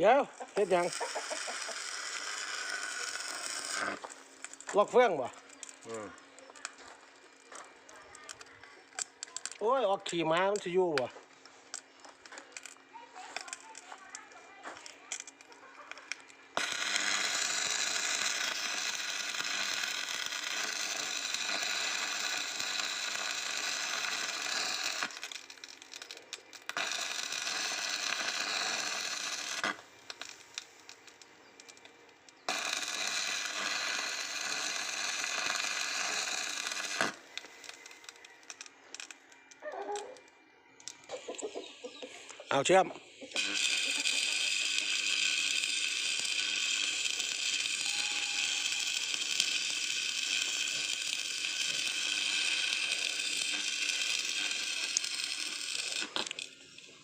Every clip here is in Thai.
เดี๋ยวเฮ็ดหยังล็อกเฟืองบ่อืมโอ้ย ออกขี่ม้ามันจะอยู่บ่ เอาเชื่อม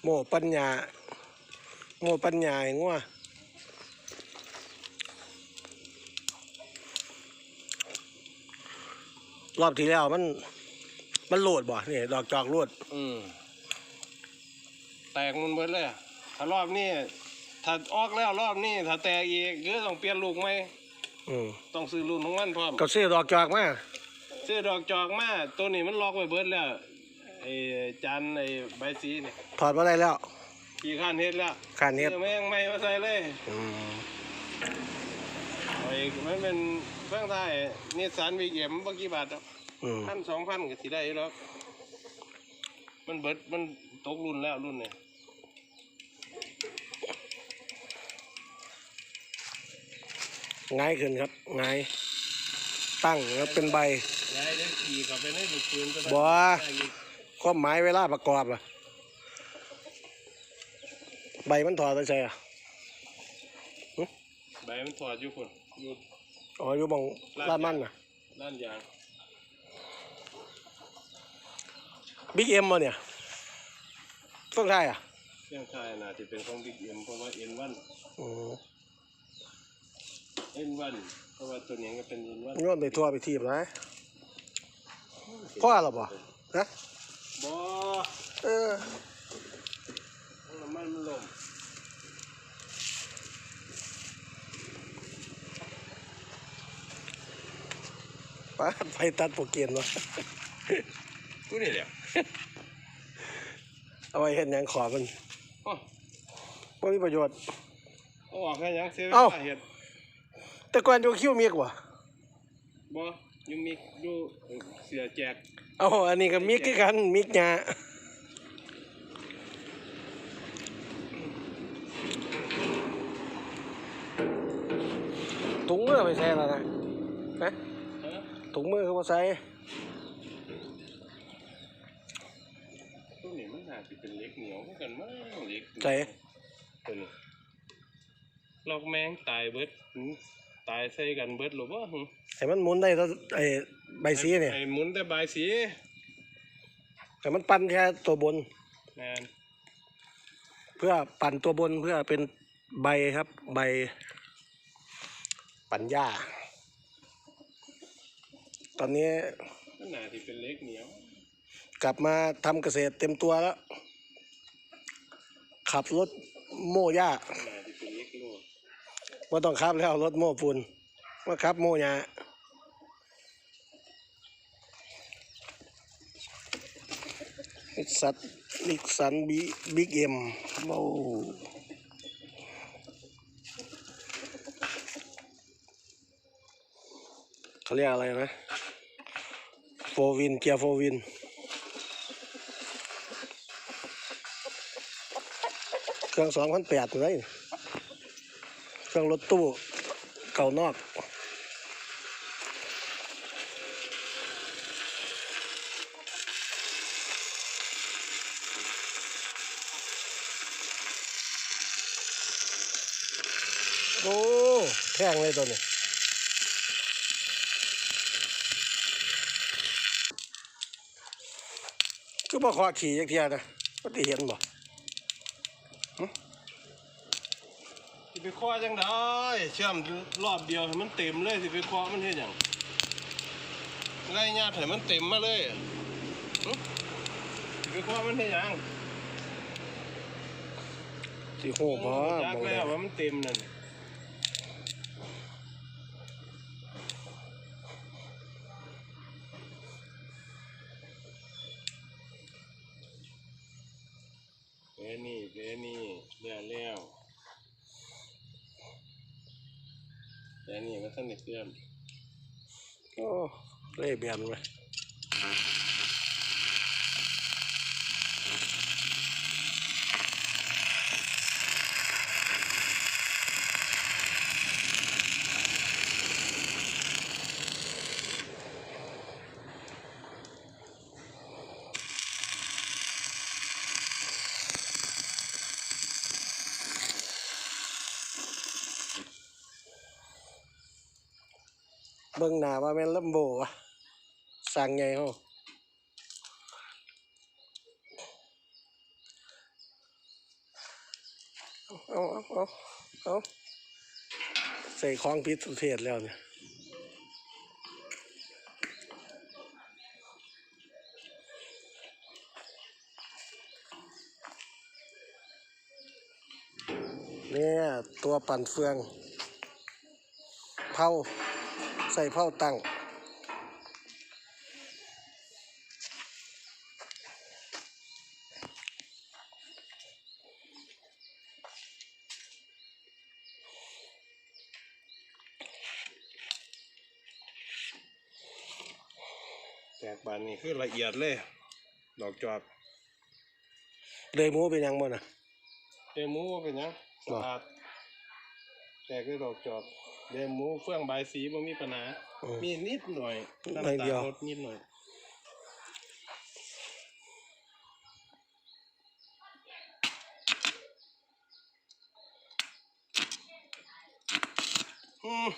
โมปัญญา โมปัญญาไอ้งัวรอบที่แล้วมัน มันโหลดบ่นี่ดอกจอกโหลด อืม แตกมันเบิดเลยอะถ้ารอบนี้ถ้าออกแล้วรอบนี้ถ้าแตกอีกก็ต้องเปลี่ยนลูกไหมอืมต้องซื้อลูกของมันพร้อมก็ซื้อดอกจอกมาซื้อดอกจอกมาตัวนี้มันล็อกไว้เบิดแล้วไอ้จานไอ้ใบสีนี่ถอดมาได้แล้วขี่ข้านเฮ็ดแล้วขานเน็ดซื้อแม่งไม่มาใส่เลยอืมไอ้มันเป็นเบื้องใต้นิสสันวีเอ็มเมื่อกี่บาทครับอืมพันสองพันก็สิได้อยู่แล้วมันเบิดมันตกรุ่นแล้วรุ่นเนี่ย ง่ายขึ้นครับง่ายตั้งแล้วเป็นใบยายได้ขี่กลับไปในลูกปืนก็ได้บ่ได้อีกความหมายเวลาประกอบอะใบมันถอดไปใช่อะใบมันถอดอยู่คนอยู่อ๋ออยู่บังลาดมันอะด้านยางบิ๊กเอ็มมาเนี่ยต้องใช่อะเครื่องคายน่าจะเป็นของบิ๊กเอ็มเพราะว่าเอ็นวันอืม เอ็นวันเพราะว่าตัวนี้ก็เป็นเอ็นวันโยนไปทั่วไปทีบนะพ่อหรอบ่ฮะบ่เออน้ำมันมันลมไปไปตัดโปรเกียนวะกูนี่แหละเอาไว้เห็นยังขอมันอ๋อไม่มีประโยชน์ เอาออกแค่ยังเสียเวเอ้าลาเห็ด แต่ก่อนอยู่คิ้วเมียกว่าบ่ยังมีดูเสียแจกเอาอันนี้ก็มิกคือกันมิกหยาถุงมือไปใส่แล้วนะฮะฮะถุงมือเขามาใส่ตัวนี้มันน่าจะเป็นเหล็กเหนียวเหมือนกันมั้งเหล็กใส่ตัวนี้ลอกแมงตายเบิดหืม ตายใส่กันเบิดหรือบ่หึให้มันหมุนได้ตัวไอ้ใบสีเนี่ยไอ้หมุนแต่ใบายสีแต่มันปั่นแค่ตัวบนแมนเพื่อปั่นตัวบนเพื่อเป็นใบครับใบ ปั่นหญ้าตอนนี้มันน่าจะเป็นเหล็กเหนียว กลับมาทำเกษตรเต็มตัวแล้ว ขับรถโม่หญ้า ว่าต้องขับแล้วรถโม่ปูนว่าขับโม่หญ้านิสสันนิสสันบีบิ๊กเอ็มโอ้เขาเรียกอะไรนะโฟวินเกียร์โฟวินเครื่องสองพันแปดเลย รื่องรถตู้เก่านอก โอ้แพงเลยตัวนี้ก็บ่ขอขี่จักเทียนะก็ได้เห็นบ่ ไปคว้าจังได้เชื่อมรอบเดียวให้มันเต็มเลยสิไปคว้ามันเฮ็ดหยังไล่ญาติให้มันเต็มมาเลยอะหึสิไปคว้ามันเฮ็ดหยังสิโหบ่จักมองแล้ได้วว่ามันเต็มนั่นเวนี่เวนี่แล้วแล้ว แต่นี่มันท่านได้เชื่อมโอ้เล่เบียนไป เบิ่งหน้าว่าแม่นลำโบวะสั่งไงเฮาเอาเอาเอาเอาใส่ของพิษสุเทศแล้วเนี่ยเนี่ยตัวปั่นเฟือง เผา ใส่เผาตั้งแตกบานนี่คือละเอียดเลย ดอกจอบเลยหมูเป็นหยังบ่น่ะเดหมูว่าเป็นหยังสะอาดแตกด้วยดอกจอบ เดหมูเฟื่องใบายสีบ่มีปัญหา อืม มีนิดหน่อยหน่อยเดียวน้ำตาลลดนิดหน่อย อืม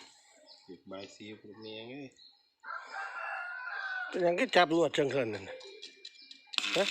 ติดใบายสีพวกนี้ไงเป็นหยังก็จับลวดจังเคินนั่นน่ะฮะ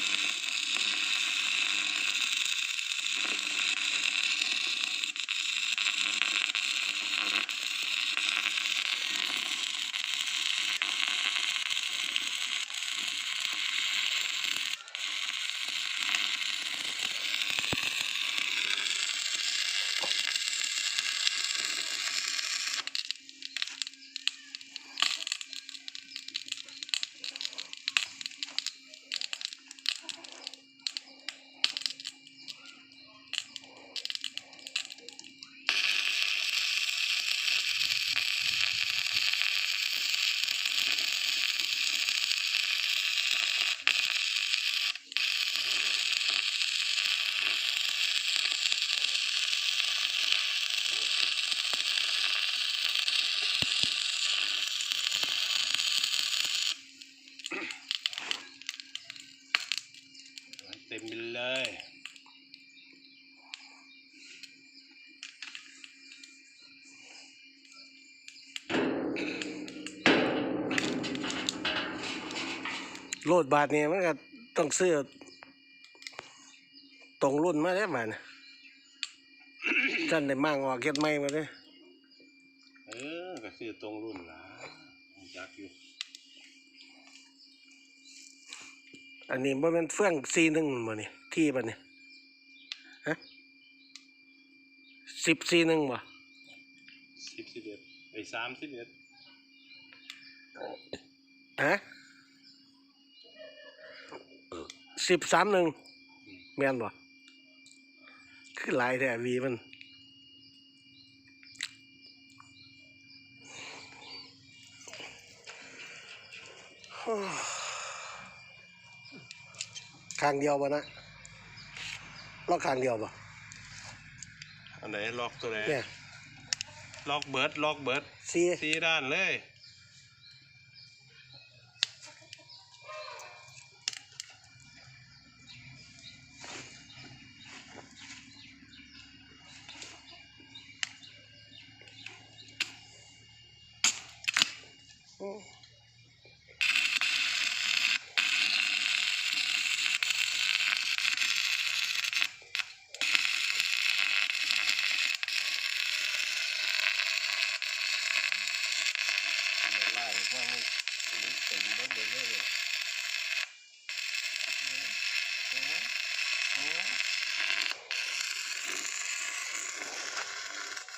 เต็มไปเลยโลดบาทนี่มันก็ต้องซื้อตรงรุ่นมาแล้วมันจันได้มั่งออกเก็ดไม่มาเด้อเออก็คือตรงรุ่นละจักอยู่ อันนี้บ่แม่นเฟื่องซีหนึ่งบ่นี่ที่บ่นี่ฮะสิบซีหนึ่งบ่สิบสิบเอ็ดไอ้สามสิบเอ็ดฮะสิบสามหนึ่งแม่นบ่คือหลายแท้วีมัน ข้างเดียวบ่นะล็อกข้างเดียวบ่อันไหนล็อกตัวไหนเนี่ยล็อกเบิร์ดล็อกเบิร์ดซี สีด้านเลย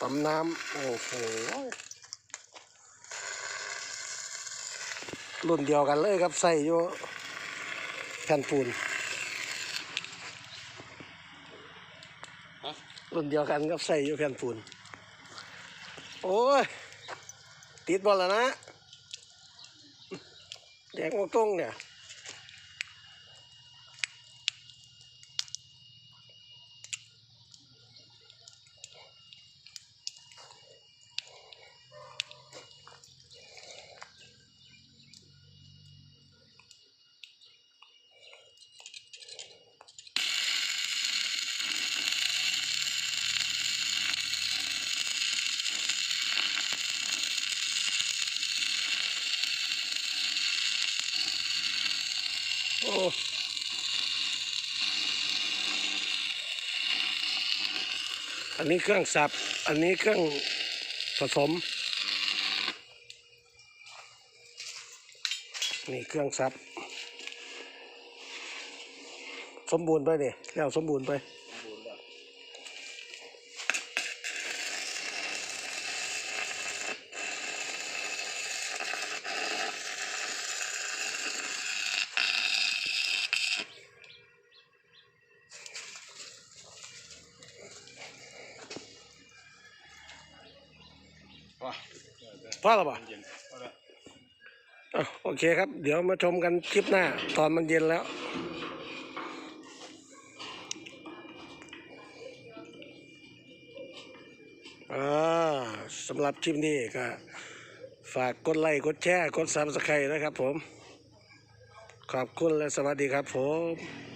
ปั๊มน้ำโอ้โหรุ่นเดียวกันเลยครับใส่อยู่แผ่นปูนฮะรุ่นเดียวกันครับใส่อยู่แผ่นปูน โอ้ย ติดบอลแล้วนะแดงมกตรงเนี่ย โอ้ อันนี้เครื่องสับ อันนี้เครื่องผสม นี่เครื่องสับ สมบูรณ์ไปเนี่ยแล้วสมบูรณ์ไป พอแล้วป่ะเย็นเอาละอะโอเคครับ เดี๋ยวมาชมกันคลิปหน้า ตอนมันเย็นแล้วอ่าสำหรับคลิปนี้ก็ฝากกดไลค์กดแชร์ กดซับสไครต์นะครับผม ขอบคุณและสวัสดีครับผม